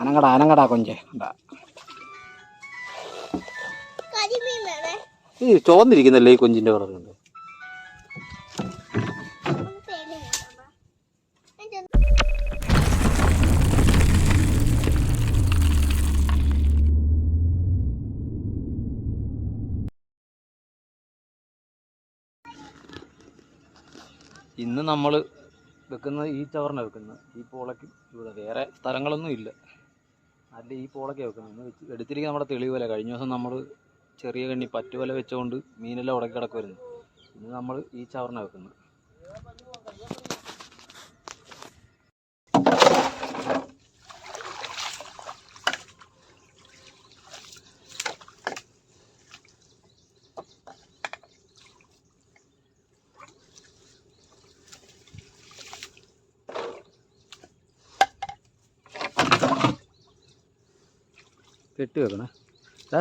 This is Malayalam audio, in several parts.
അനങ്ങടാ അനങ്ങടാ കൊഞ്ചേ. ഈ ചോന്നിരിക്കുന്നല്ലേ ഈ കൊഞ്ചിന്റെ കളർ കണ്ട്? ഇന്ന് നമ്മൾ വെക്കുന്നത് ഈ ചവറിനെ വെക്കുന്നത്. ഈ പോളയ്ക്ക് ഇവിടെ വേറെ സ്ഥലങ്ങളൊന്നും ഇല്ല. അല്ല ഈ പോളൊക്കെ വെക്കുന്നത് ഇന്ന് വെച്ച് എടുത്തിരിക്കുന്ന നമ്മുടെ തെളിവല കഴിഞ്ഞ ദിവസം നമ്മൾ ചെറിയ കണ്ണി പറ്റുവല വെച്ചുകൊണ്ട് മീനെല്ലാം ഉടക്കി കിടക്കുമായിരുന്നു ഇന്ന് നമ്മൾ ഈ ചവറിനെ വെക്കുന്നത്. കെട്ടി വെക്കണേ. ഏ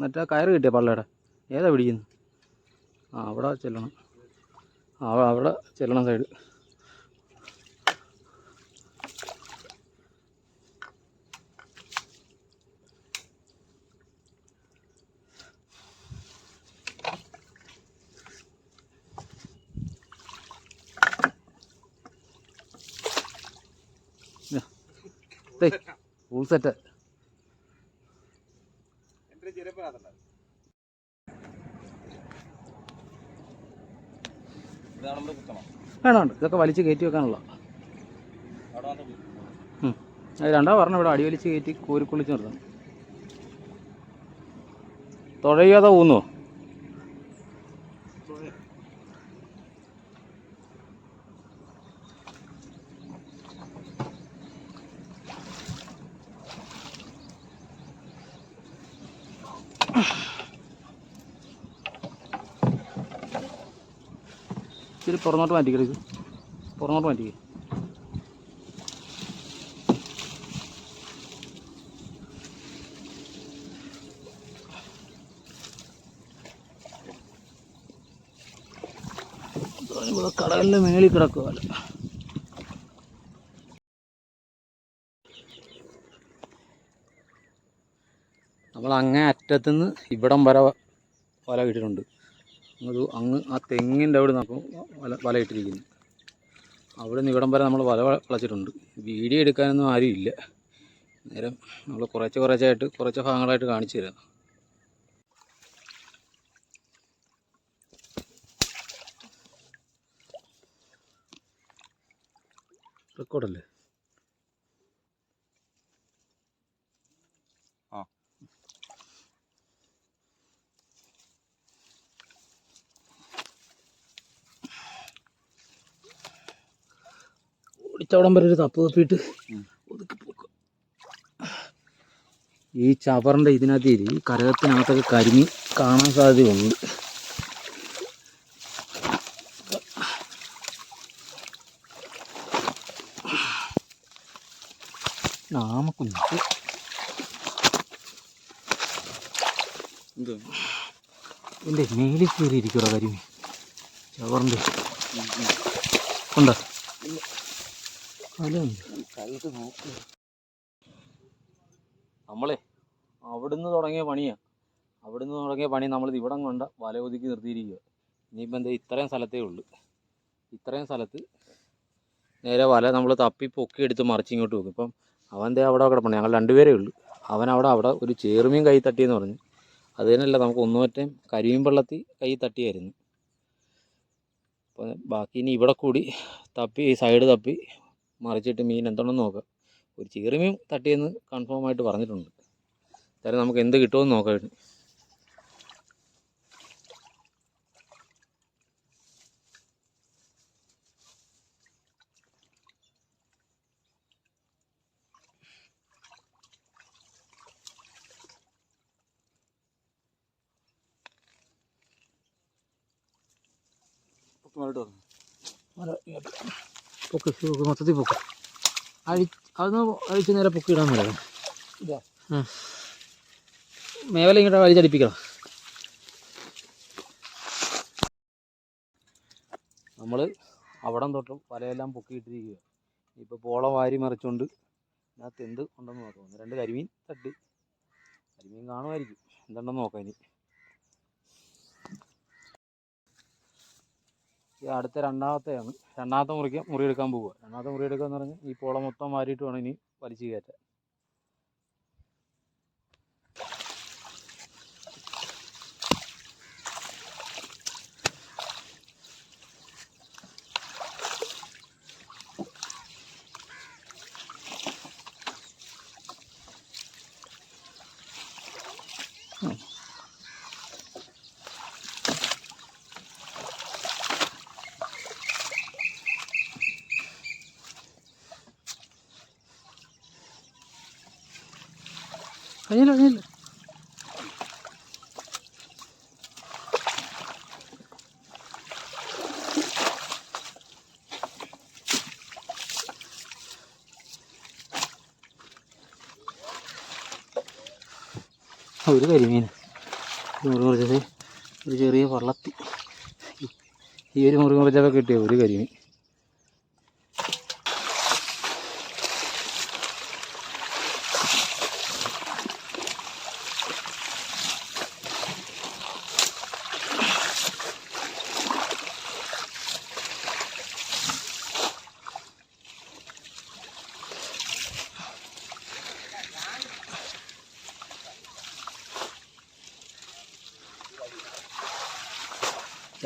മറ്റേ കയറ് കിട്ടിയ പള്ളയുടെ. ഏതാ പിടിക്കുന്നു? ആ അവിടെ ചെല്ലണം. ആ അവിടെ ചെല്ലണം സൈഡ്. ഫുൾ സെറ്റ് വേണം വേണ്ട ഇതൊക്കെ വലിച്ച് കയറ്റി വെക്കാനുള്ള. അത് രണ്ടാ പറഞ്ഞു ഇവിടെ. അടി വലിച്ച് കയറ്റി കോരിക്കൊള്ളിച്ച് നിർത്തണം. തുഴയാതെ ഊന്നോ ഇച്ചിരി പുറന്നോട്ട് മാറ്റിക്കട ഇത് പുറന്നോട്ട് മാറ്റിക്കേ ഇവിടെ കടലിന്റെ മേളിൽ കിടക്കുമല്ല നമ്മൾ അങ്ങേ അറ്റത്തുനിന്ന് ഇവിടം വരെ വല കിട്ടിയിട്ടുണ്ട്. അത് അങ്ങ് ആ തെങ്ങിന്റെ അവിടെ നമുക്ക് വല ഇട്ടിരിക്കുന്നു. അവിടെ നിന്ന് ഇവിടം വരെ നമ്മൾ വല വളച്ചിട്ടുണ്ട്. വീഡിയോ എടുക്കാനൊന്നും ആരും ഇല്ല. നേരം നമ്മൾ കുറച്ച് കുറച്ചായിട്ട് കുറച്ച് ഭാഗങ്ങളായിട്ട് കാണിച്ചു തരാം. റെക്കോർഡല്ലേ ഓടിച്ചവിടം വരെ ഒരു തപ്പ് തപ്പിയിട്ട് ഒതുക്കി പോക്കുക ഈ ചവറിന്റെ ഇതിനകത്ത് ഈ കരകത്തിനകത്തൊക്കെ കരിമീൻ കാണാൻ സാധ്യതയുണ്ട്. നാമക്കുഞ്ഞ് എന്റെ മേലിൽ കയറി ഇരിക്കട കരിമീൻ ചവറിന്റെ ഉണ്ടോ? നമ്മളെ അവിടുന്ന് തുടങ്ങിയ പണിയാ. അവിടുന്ന് തുടങ്ങിയ പണി നമ്മൾ ഇവിടം കൊണ്ട വല ഒതുക്കി നിർത്തിയിരിക്കുക ഇനിയിപ്പോൾ എന്താ ഇത്രയും സ്ഥലത്തേ ഉള്ളൂ. ഇത്രയും സ്ഥലത്ത് നേരെ വല നമ്മൾ തപ്പി പൊക്കി എടുത്ത് മറിച്ച് ഇങ്ങോട്ട് വെക്കും. ഇപ്പം അവൻ ദേ അവിടെ കിടപ്പണം ഞങ്ങൾ രണ്ടുപേരേ ഉള്ളൂ. അവൻ അവിടെ അവിടെ ഒരു ചേറുമീൻ കൈ തട്ടിയെന്ന് പറഞ്ഞു. അത് തന്നെയല്ല നമുക്ക് ഒന്നുമറ്റം കരിമീൻ വെള്ളത്തിൽ കൈ തട്ടിയായിരുന്നു. അപ്പോൾ ബാക്കി ഇനി ഇവിടെ കൂടി തപ്പി സൈഡ് തപ്പി മറിച്ചിട്ട് മീൻ എന്താണെന്ന് നോക്കാം. ഒരു ചെറുമീൻ തട്ടിയെന്ന് കൺഫേം ആയിട്ട് പറഞ്ഞിട്ടുണ്ട്. എന്തായാലും നമുക്ക് എന്ത് കിട്ടുമെന്ന് നോക്കാം ഇങ്ങോട്ട്. പൊക്ക് പൊക്കി മൊത്തത്തിൽ പൊക്കി അഴി അതൊന്ന് അഴിച്ച് നേരെ പൊക്കി ഇടാൻ പറയാം മേവല ഇങ്ങോട്ട് അഴിച്ചടിപ്പിക്കണം നമ്മൾ അവിടം തൊട്ടും വലയെല്ലാം പൊക്കിയിട്ടിരിക്കുക ഇപ്പോൾ പോള വാരി മറിച്ചുകൊണ്ട് ഇതിനകത്ത് എന്ത് ഉണ്ടെന്ന് നോക്കാം രണ്ട് കരിമീൻ തട്ടി കരിമീൻ കാണുമായിരിക്കും എന്തുണ്ടെന്ന് നോക്കാം ഇനി ഈ അടുത്ത രണ്ടാമത്തെയാണ്. രണ്ടാമത്തെ മുറിക്ക് മുറിയെടുക്കാൻ പോവുക. രണ്ടാമത്തെ മുറി എടുക്കുക എന്ന് പറഞ്ഞാൽ ഈ പോള മൊത്തം വാരിയിട്ട് വേണം ഇനി വലിച്ച് കയറ്റാൻ. കഴിഞ്ഞില്ല കഴിഞ്ഞില്ല ഒരു കരിമീൻ മുറി മുറിച്ചത്. ഒരു ചെറിയ വള്ളത്തി. ഈ ഒരു മുറി മുറിച്ചപ്പോൾ കിട്ടിയ ഒരു കരിമീൻ.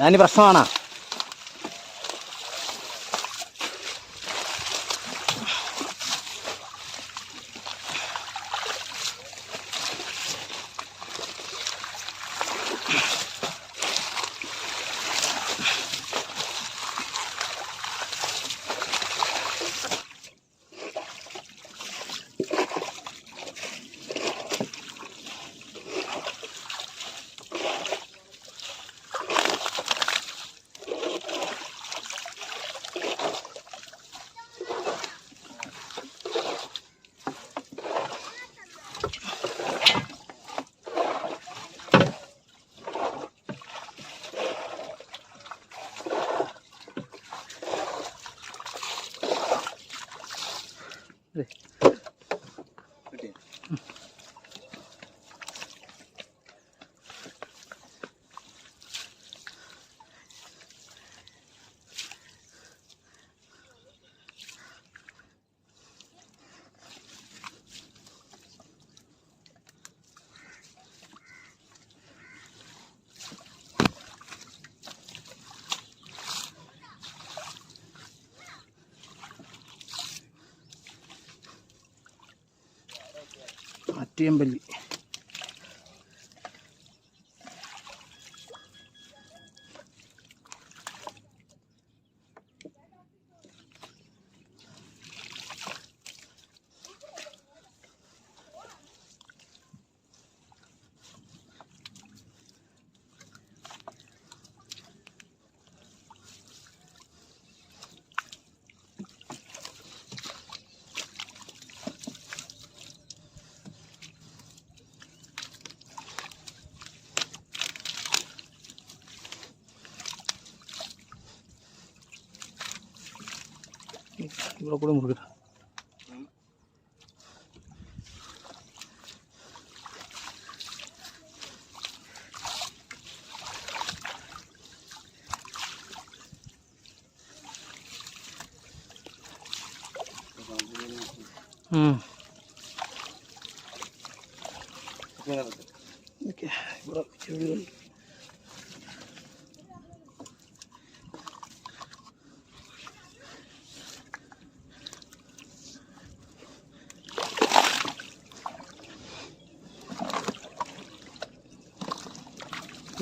ഞാൻ പ്രശ്നമാണോ? അറ്റിയമ്പല്ലി ഇവിടെ കൂടെ മുറുകിട്ട ഇവിടെ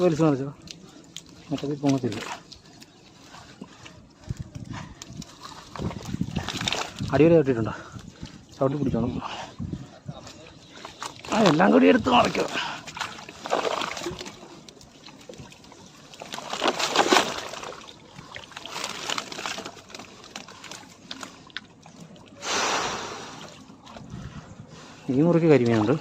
വലിച്ചു നിറച്ചോ മറ്റത് പൊങ്ങത്തില്ല. അടിവരെ കെട്ടിട്ടുണ്ടോ ചവിട്ടി പിടിച്ചോണം. ആ എല്ലാം കൂടി എടുത്ത് മറിക്കോ. ഈ മുറിക്ക് കരിമീനുണ്ട്.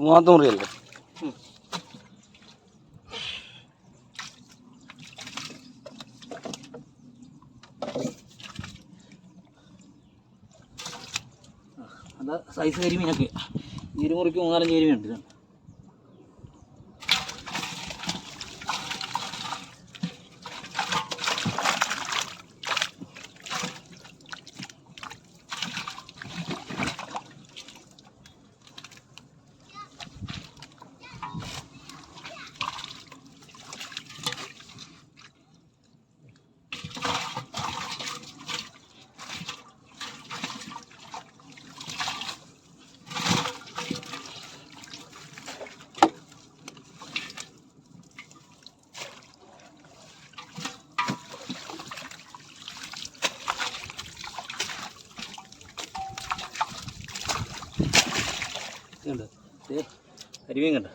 മൂന്നാമത്തെ മുറിയല്ലേ സൈസ് കരിമീനൊക്കെ. ഇരുമുറിക്ക് മൂന്നാലഞ്ച് കരിമീനുണ്ട് കണ്ടോ? കരിമീൻ കണ്ട?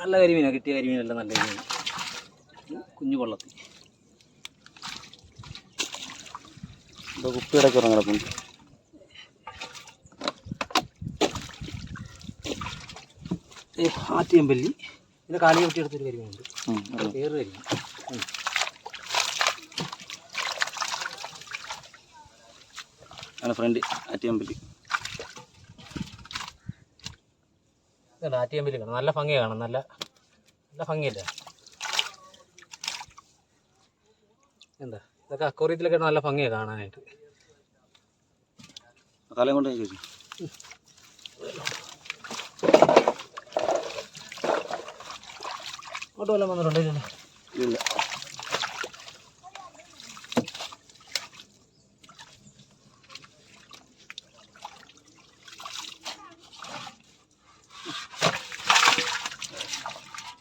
നല്ല കരിമീനാണ് കിട്ടിയ കരിമീനല്ല നല്ല കരിമീൻ. കുഞ്ഞു കൊള്ളത്തി. ഇവിടെ കുപ്പിയുടെ ഏ ആറ്റിയമ്പല്ലി. ഇതിന്റെ കാലി കെട്ടിയെടുത്തൊരു കരിമീനുണ്ട്. വേറെ കരിമീൻ ആണ് ഫ്രണ്ട് അറ്റിയമ്പലി ഇതുണ്ട് ആറ്റിയമ്പിൽ കാണാം നല്ല ഭംഗി കാണാം നല്ല നല്ല ഭംഗിയല്ലേ? എന്താ? ഇതൊക്കെ അക്കോറിയത്തിലൊക്കെ നല്ല ഭംഗിയാണ് കാണാനായിട്ട്. തലയും കൊണ്ട് ചോദിച്ചു അങ്ങോട്ട് വല്ലതും വന്നിട്ടുണ്ടോ ഇല്ല.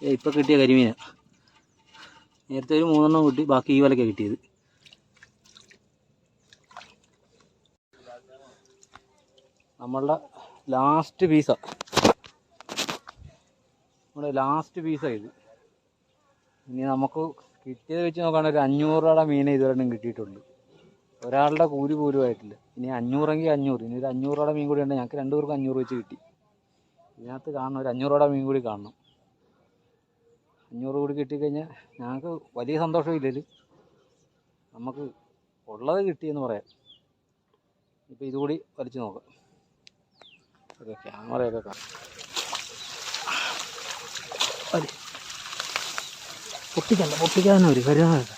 ഏ ഇപ്പം കിട്ടിയ കരിമീന. നേരത്തെ ഒരു മൂന്നെണ്ണം കിട്ടി ബാക്കി ഈ വലക്കാണ് കിട്ടിയത്. നമ്മളുടെ ലാസ്റ്റ് പീസ നമ്മുടെ ലാസ്റ്റ് പീസാണ് ഇത്. ഇനി നമുക്ക് കിട്ടിയത് വെച്ച് നോക്കുകയാണെങ്കിൽ ഒരു അഞ്ഞൂറ് രൂപയുടെ മീനെ ഇതുവരെ കിട്ടിയിട്ടുണ്ട്. ഒരാളുടെ കൂലി പോലും ആയിട്ടില്ല. ഇനി അഞ്ഞൂറെങ്കിൽ അഞ്ഞൂറ് ഇനി ഒരു അഞ്ഞൂറ് രൂപയുടെ മീൻ കൂടി ഉണ്ട് ഞങ്ങൾക്ക് രണ്ടുപേർക്കും അഞ്ഞൂറ് വെച്ച് കിട്ടി. ഇതിനകത്ത് കാണണം ഒരു അഞ്ഞൂറ് രൂപയുടെ മീൻ കൂടി കാണണം. അഞ്ഞൂറ് കൂടി കിട്ടിക്കഴിഞ്ഞാൽ ഞങ്ങൾക്ക് വലിയ സന്തോഷമില്ലല്ലോ നമുക്ക് ഉള്ളത് കിട്ടിയെന്ന് പറയാം. ഇപ്പോൾ ഇതുകൂടി വലിച്ചു നോക്കാം. ഓക്കെ ക്യാമറയൊക്കെ കാണാം. പൊട്ടിക്കല്ല പൊട്ടിക്കാൻ ഒരു കരുതാനൊക്കെ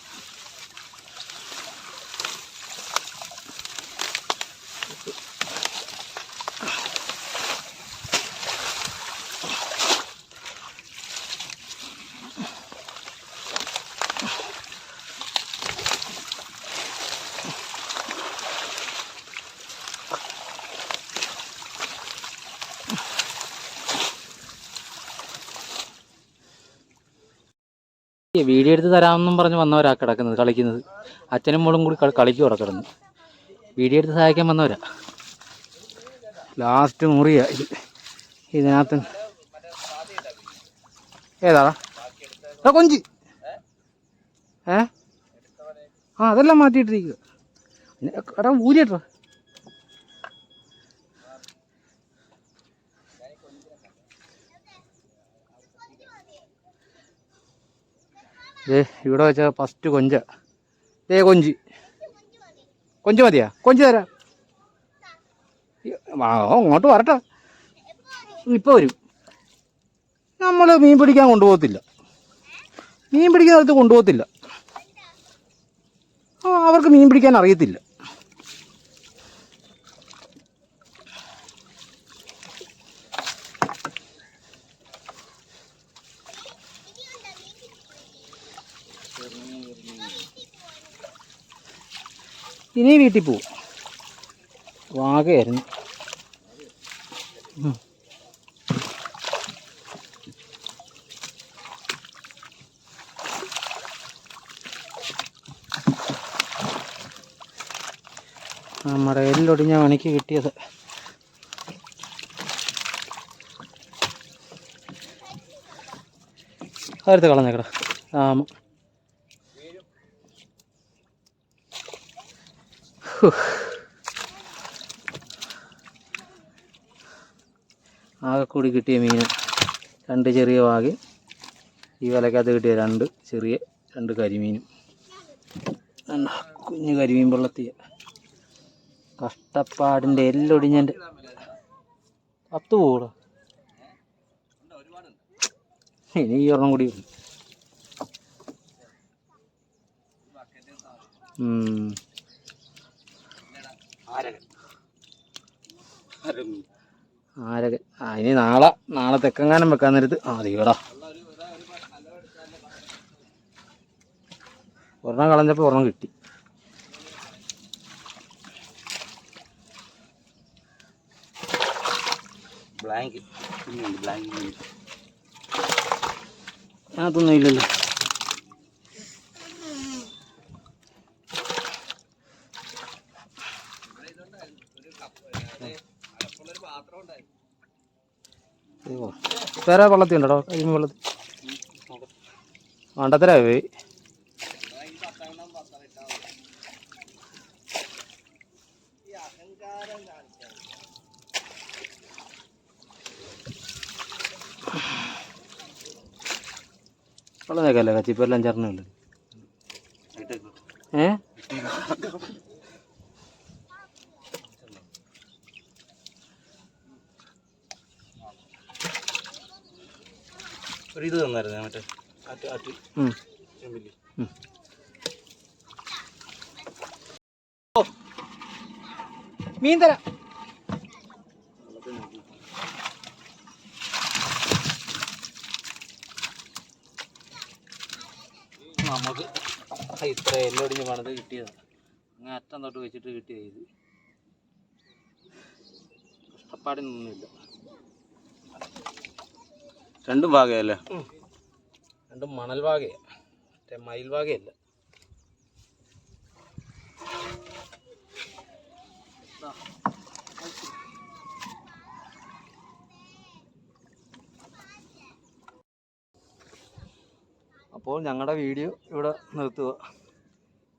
വീഡിയോ എടുത്ത് തരാമെന്നും പറഞ്ഞ് വന്നവരാ കിടക്കുന്നത് കളിക്കുന്നത്. അച്ഛനും മോളും കൂടി കളി- കളിക്കും അവിടെ കിടന്ന്. വീഡിയോ എടുത്ത് സഹായിക്കാൻ വന്നവരാ. ലാസ്റ്റ് മുറിയ ഇത്. ഇതിനകത്ത് ഏതാ എടാ കൊഞ്ച്! ഏ? ആ അതെല്ലാം മാറ്റിയിട്ടിരിക്കുക എടാ ഊരിട്ടോ ഏ ഇവിടെ വെച്ച ഫസ്റ്റ് കൊഞ്ച. ഏ കൊഞ്ചി. കൊഞ്ച് മതിയാ? കൊഞ്ച് തരാം. അങ്ങോട്ട് വരട്ടെ. ഇപ്പോൾ വരും. നമ്മൾ മീൻ പിടിക്കാൻ കൊണ്ടുപോകത്തില്ല. മീൻ പിടിക്കുന്ന സ്ഥലത്ത് കൊണ്ടുപോകത്തില്ല. അവർക്ക് മീൻ പിടിക്കാൻ അറിയത്തില്ല. ഇനി വീട്ടിൽ പോവും. വാകയായിരുന്നു നമ്മുടെ എല്ലൊടിഞ്ഞ മണിക്ക് കിട്ടിയത്. അടുത്ത് കളഞ്ഞേക്കട. ആമ ആകെ കൂടി കിട്ടിയ മീൻ രണ്ട് ചെറിയ വാകി. ഈ വലക്കകത്ത് കിട്ടിയ രണ്ട് ചെറിയ രണ്ട് കരിമീനും. കുഞ്ഞ് കരിമീൻ വെള്ളത്തിയ കഷ്ടപ്പാടിന്റെ എല്ലൊടിഞ്ഞന്റെ പത്ത് പോകൂടാ ഇനി ഈ ഒരെണ്ണം കൂടി ആരകൻ. ആ ഇനി നാളെ നാളെ തെക്കങ്ങാനം വെക്കാൻ നേരത്ത് ആ തീടാ ഒരെണ്ണം കളഞ്ഞപ്പോൾ ഒരെണ്ണം കിട്ടി. ബ്ലാങ്ക് ബ്ലാങ്ക് അതൊന്നും ഇല്ലല്ലോ. വേറെ വെള്ളത്തിൽ ഉണ്ടോ കരിമീൻ വെള്ളത്തിൽ മണ്ടത്തരായി പോയി? വെള്ളം കച്ചിപ്പേരിൽ കച്ചിപ്പെല്ലാം ചേർന്നില്ല ഏ? ഇത് തന്നായിരുന്നു മറ്റേ. മീൻ തരാം നമുക്ക് ഇത്ര എല്ലൊടിഞ്ഞ് പണിത് കിട്ടിയതാണ്. അങ്ങനെ അറ്റം തൊട്ട് വെച്ചിട്ട് കിട്ടിയ ഇത്. കഷ്ടപ്പാടിനൊന്നുമില്ല രണ്ടും ഭാഗയല്ലേ രണ്ടും മണൽ വാകയാണ് മറ്റേ മയിൽ വാകയല്ല. അപ്പോൾ ഞങ്ങളുടെ വീഡിയോ ഇവിടെ നിർത്തുക.